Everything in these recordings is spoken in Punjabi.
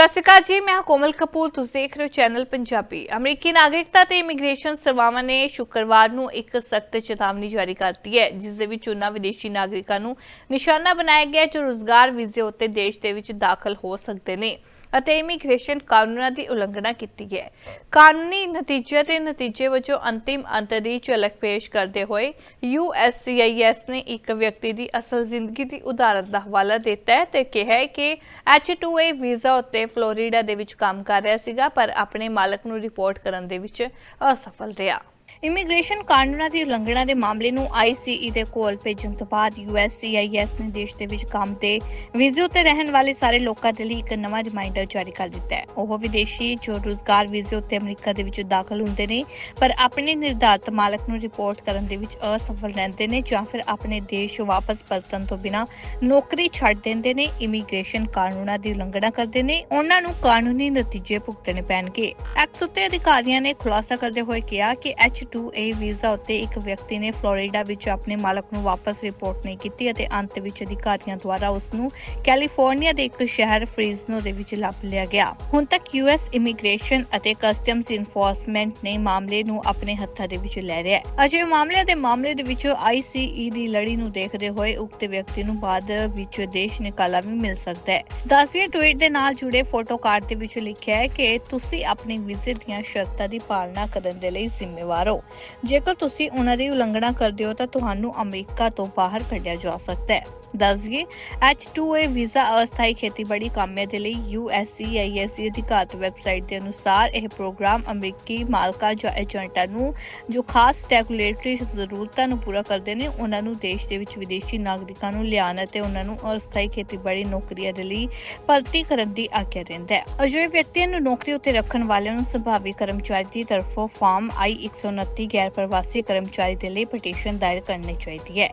ਸਤਿ ਸ਼੍ਰੀ ਅਕਾਲ ਜੀ, ਮੈਂ ਕੋਮਲ ਕਪੂਰ, ਤੁਸੀਂ ਦੇਖ ਰਹੇ ਹੋ ਚੈਨਲ ਪੰਜਾਬੀ। ਅਮਰੀਕੀ ਨਾਗਰਿਕਤਾ ਤੇ ਇਮੀਗ੍ਰੇਸ਼ਨ ਸੇਵਾਵਾਂ ਨੇ ਸ਼ੁੱਕਰਵਾਰ ਨੂੰ ਇੱਕ ਸਖਤ ਚੇਤਾਵਨੀ ਜਾਰੀ ਕਰਤੀ ਹੈ, ਜਿਸ ਦੇ ਵਿੱਚ ਉਹਨਾਂ ਵਿਦੇਸ਼ੀ ਨਾਗਰਿਕਾਂ ਨੂੰ ਨਿਸ਼ਾਨਾ ਬਣਾਇਆ ਗਿਆ ਜੋ ਰੋਜ਼ਗਾਰ ਵੀਜ਼ੇ ਉੱਤੇ ਦੇਸ਼ ਦੇ ਵਿੱਚ ਦਾਖਲ ਹੋ ਸਕਦੇ ਨੇ। ਅਤੇ ਇਮੀਗ੍ਰੇਸ਼ਨ ਕਾਨੂੰਨਾਂ ਦੀ ਉਲੰਘਣਾ ਕੀਤੀ ਹੈ। ਕਾਨੂੰਨੀ ਨਤੀਜੇ ਤੇ ਨਤੀਜੇ ਵਜੋਂ ਅੰਤਿਮ ਅੰਤ ਦੀ ਝਲਕ ਪੇਸ਼ ਕਰਦੇ ਹੋਏ USCIS ਨੇ ਇੱਕ ਵਿਅਕਤੀ ਦੀ ਅਸਲ ਜ਼ਿੰਦਗੀ ਦੀ ਉਦਾਹਰਣ ਦਾ ਹਵਾਲਾ ਦਿੱਤਾ ਹੈ ਤੇ ਕਿਹਾ ਹੈ ਕਿ H2A ਵੀਜ਼ਾ ਉੱਤੇ ਫਲੋਰੀਡਾ ਦੇ ਵਿੱਚ ਕੰਮ ਕਰ ਰਿਹਾ ਸੀਗਾ, ਪਰ ਆਪਣੇ ਮਾਲਕ ਨੂੰ ਰਿਪੋਰਟ ਕਰਨ ਦੇ ਵਿੱਚ ਅਸਫਲ ਰਿਹਾ। ਇਮੀਗ੍ਰੇਸ਼ਨ ਕਾਨੂੰਨਾਂ ਦੀ ਉਲੰਘਣਾ ਦੇ ਮਾਮਲੇ ਨੂੰ ICE ਦੇ ਕੋਲ ਭੇਜਣ ਤੋਂ ਬਾਅਦ USCIS ਨੇ ਦੇਸ਼ ਦੇ ਵਿੱਚ ਕੰਮ ਤੇ ਵੀਜ਼ੇ ਉੱਤੇ ਰਹਿਣ ਵਾਲੇ ਸਾਰੇ ਲੋਕਾਂ ਦੇ ਲਈ ਇੱਕ ਨਵਾਂ ਰਿਮਾਈਂਡਰ ਜਾਰੀ ਕਰ ਦਿੱਤਾ ਹੈ। ਉਹ ਵਿਦੇਸ਼ੀ ਜੋ ਰੁਜ਼ਗਾਰ ਵੀਜ਼ੇ ਉੱਤੇ ਅਮਰੀਕਾ ਦੇ ਵਿੱਚ ਦਾਖਲ ਹੁੰਦੇ ਨੇ, ਪਰ ਆਪਣੇ ਨਿਰਧਾਰਤ ਮਾਲਕ ਨੂੰ ਰਿਪੋਰਟ ਕਰਨ ਦੇ ਵਿੱਚ ਅਸਫਲ ਰਹਿੰਦੇ ਨੇ ਜਾਂ ਫਿਰ ਆਪਣੇ ਦੇਸ਼ ਵਾਪਸ ਪਰਤਣ ਤੋਂ ਬਿਨਾਂ ਨੌਕਰੀ ਛੱਡ ਦਿੰਦੇ ਨੇ ਇਮੀਗ੍ਰੇਸ਼ਨ ਕਾਨੂੰਨਾਂ ਦੀ ਉਲੰਘਣਾ ਕਰਦੇ ਨੇ, ਉਹਨਾਂ ਨੂੰ ਕਾਨੂੰਨੀ ਨਤੀਜੇ ਭੁਗਤਣੇ ਪੈਣਗੇ। ਐਕਸ ਉੱਤੇ ਅਧਿਕਾਰੀਆਂ ਨੇ ਖੁਲਾਸਾ ਕਰਦੇ ਹੋਏ ਕਿਹਾ ਕਿ ਐਚ H2A ਵੀਜ਼ਾ ਉੱਤੇ ਇੱਕ ਵਿਅਕਤੀ ਨੇ ਫਲੋਰੀਡਾ ਵਿੱਚ ਆਪਣੇ ਮਾਲਕ ਨੂੰ ਵਾਪਸ ਰਿਪੋਰਟ ਨਹੀਂ ਕੀਤੀ ਅਤੇ ਅੰਤ ਵਿੱਚ ਅਧਿਕਾਰੀਆਂ ਦੁਆਰਾ ਉਸ ਨੂੰ ਕੈਲੀਫੋਰਨੀਆ ਦੇ ਇੱਕ ਸ਼ਹਿਰ ਫ੍ਰੀਜ਼ਨੋ ਦੇ ਵਿੱਚ ਲੱਭ ਲਿਆ ਗਿਆ। ਹੁਣ ਤੱਕ ਯੂਐਸ ਇਮੀਗ੍ਰੇਸ਼ਨ ਅਤੇ ਕਸਟਮਸ ਇਨਫੋਰਸਮੈਂਟ ਨੇ ਮਾਮਲੇ ਨੂੰ ਆਪਣੇ ਹੱਥਾਂ ਦੇ ਵਿੱਚ ਲੈ ਲਿਆ ਹੈ। ਅਜੇ ਮਾਮਲੇ ਦੇ ਮਾਮਲੇ ਦੇ ਵਿੱਚ ICE ਦੀ ਲੜੀ ਨੂੰ ਦੇਖਦੇ ਹੋਏ ਉਕਤ ਵਿਅਕਤੀ ਨੂੰ ਬਾਅਦ ਵਿੱਚ ਦੇਸ਼ ਨਿਕਾਲਾ ਵੀ ਮਿਲ ਸਕਦਾ ਹੈ। ਦੱਸਿए ਟਵੀਟ ਦੇ ਨਾਲ ਜੁੜੇ ਫੋਟੋ ਕਾਰਡ ਦੇ ਵਿੱਚ ਲਿਖਿਆ ਹੈ ਕਿ ਤੁਸੀਂ ਆਪਣੇ ਵੀਜ਼ੇ ਦੀਆਂ ਸ਼ਰਤਾਂ ਦੀ ਪਾਲਣਾ ਕਰਨ ਦੇ ਲਈ ਜ਼ਿੰਮੇਵਾਰ ਹੋ ਜੇਕਰ ਤੁਸੀਂ ਉਹਨਾਂ ਦੀ ਉਲੰਘਣਾ ਕਰਦੇ ਹੋ ਤਾਂ ਤੁਹਾਨੂੰ ਅਮਰੀਕਾ ਤੋਂ ਬਾਹਰ ਕੱਢਿਆ ਜਾ ਸਕਦਾ ਹੈ। ਦੱਸ ਦੱਸਈਏ H2A ਵੀਜ਼ਾ ਅਸਥਾਈ ਖੇਤੀਬਾੜੀ ਕਾਮਿਆਂ ਦੇ ਲਈ USCIS ਦੀ ਅਧਿਕਾਰਤ ਵੈਬਸਾਈਟ ਦੇ ਅਨੁਸਾਰ ਇਹ ਪ੍ਰੋਗਰਾਮ ਅਮਰੀਕੀ ਮਾਲਕਾਂ ਜਾਂ ਏਜੰਟਾਂ ਨੂੰ, ਜੋ ਖਾਸ ਰੈਗੂਲੇਟਰੀ ਜ਼ਰੂਰਤਾਂ ਨੂੰ ਪੂਰਾ ਕਰਦੇ ਨੇ, ਉਹਨਾਂ ਨੂੰ ਦੇਸ਼ ਦੇ ਵਿੱਚ ਵਿਦੇਸ਼ੀ ਨਾਗਰਿਕਾਂ ਨੂੰ ਲਿਆਉਣ ਅਤੇ ਉਹਨਾਂ ਨੂੰ ਅਸਥਾਈ ਖੇਤੀਬਾੜੀ ਨੌਕਰੀਆਂ ਦੇ ਲਈ ਭਰਤੀ ਕਰਨ ਦੀ ਆਗਿਆ ਦਿੰਦਾ ਹੈ। ਅਜਿਹੇ ਵਿਅਕਤੀਆਂ ਨੂੰ ਨੌਕਰੀ ਉੱਤੇ ਰੱਖਣ ਵਾਲਿਆਂ ਨੂੰ ਸੰਭਾਵੀ ਕਰਮਚਾਰੀ ਦੀ ਤਰਫੋਂ ਫਾਰਮ I-129 ਗੈਰ ਪ੍ਰਵਾਸੀ ਕਰਮਚਾਰੀ ਦੇ ਲਈ ਪਟੀਸ਼ਨ ਦਾਇਰ ਕਰਨੀ ਚਾਹੀਦੀ ਹੈ।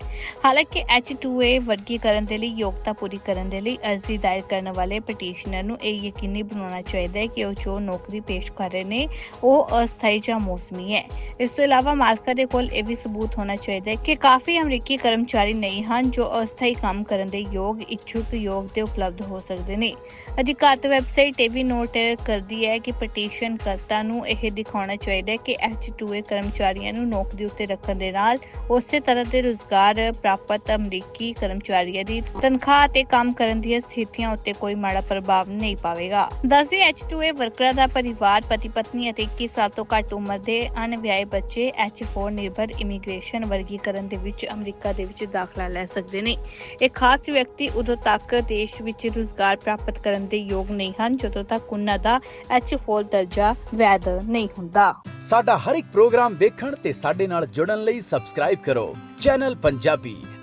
ਹਾਲਾਂਕਿ H2A ਕਰਨ ਦੇ ਲਈ, ਯੋਗਤਾ ਪੂਰੀ ਕਰਨ ਦੇ ਲਈ ਅਰਜ਼ੀ ਦਾਇਰ ਕਰਨ ਵਾਲੇ ਪਟੀਸ਼ਨਰ ਨੂੰ ਇਹ ਯਕੀਨੀ ਬਣਾਉਣਾ ਚਾਹੀਦਾ ਹੈ ਕਿ ਉਹ ਜੋ ਨੌਕਰੀ ਪੇਸ਼ ਕਰ ਰਹੇ ਨੇ, ਉਹ ਅਸਥਾਈ ਜਾਂ ਮੌਸਮੀ ਹੈ। ਇਸ ਤੋਂ ਇਲਾਵਾ ਮਾਲਕਾਂ ਦੇ ਕੋਲ ਇਹ ਵੀ ਸਬੂਤ ਹੋਣਾ ਚਾਹੀਦਾ ਹੈ ਕਿ ਕਾਫੀ ਅਮਰੀਕੀ ਕਰਮਚਾਰੀ ਨਹੀਂ ਹਨ ਜੋ ਅਸਥਾਈ ਕੰਮ ਕਰਨ ਦੇ ਯੋਗ, ਇੱਛੁਕ ਯੋਗ ਤੇ ਉਪਲਬਧ ਹੋ ਸਕਦੇ ਨੇ। ਅਧਿਕਾਰਤ ਵੈਬਸਾਈਟ ਇਹ ਵੀ ਨੋਟ ਕਰਦੀ ਹੈ ਕਿ ਪਟੀਸ਼ਨ ਕਰਤਾ ਨੂੰ ਇਹ ਦਿਖਾਉਣਾ ਚਾਹੀਦਾ ਹੈ ਕਿ H2A ਕਰਮਚਾਰੀਆਂ ਨੂੰ ਨੌਕਰੀ ਉੱਤੇ ਰੱਖਣ ਦੇ ਨਾਲ ਉਸੇ ਤਰ੍ਹਾਂ ਦੇ ਰੁਜ਼ਗਾਰ ਪ੍ਰਾਪਤ ਅਮਰੀਕੀ ਕਰਮਚਾਰੀ ਕਰਮਚਾਰੀਆਂ ਦੀ। ਤਨਖਾਹ ਤੇ ਕੰਮ ਕਰਨ ਦੀਆਂ ਸਥਿਤੀਆਂ ਉੱਤੇ ਕੋਈ ਮਾੜਾ ਪ੍ਰਭਾਵ ਨਹੀਂ ਪਾਵੇਗਾ। ਦੱਸਦੇ H2A ਵਰਕਰਾਂ ਦਾ ਪਰਿਵਾਰ ਪਤੀ ਪਤਨੀ ਅਤੇ 21 ਸਾਲ ਤੋਂ ਘੱਟ ਉਮਰ ਦੇ ਅਣਵਿਆਹੇ ਬੱਚੇ H4 ਨਿਰਭਰ ਇਮੀਗ੍ਰੇਸ਼ਨ ਵਰਗੀਕਰਨ ਦੇ ਵਿੱਚ ਅਮਰੀਕਾ ਦੇ ਵਿੱਚ ਦਾਖਲਾ ਲੈ ਸਕਦੇ ਨੇ। ਇਹ ਖਾਸ ਵਿਅਕਤੀ ਉਦੋਂ ਤੱਕ ਦੇਸ਼ ਵਿੱਚ ਰੁਜ਼ਗਾਰ ਪ੍ਰਾਪਤ ਕਰਨ ਦੇ ਯੋਗ ਨਹੀਂ ਹਨ, ਜਦੋਂ ਤੱਕ ਉਹਨਾਂ ਦਾ H4 ਦਰਜਾ ਵੈਧ ਨਹੀਂ ਹੁੰਦਾ। ਸਾਡਾ ਹਰ ਇੱਕ ਪ੍ਰੋਗਰਾਮ ਦੇਖਣ ਤੇ ਸਾਡੇ ਨਾਲ ਜੁੜਨ ਲਈ ਸਬਸਕ੍ਰਾਈਬ ਕਰੋ। ਚੈਨਲ ਪੰਜਾਬੀ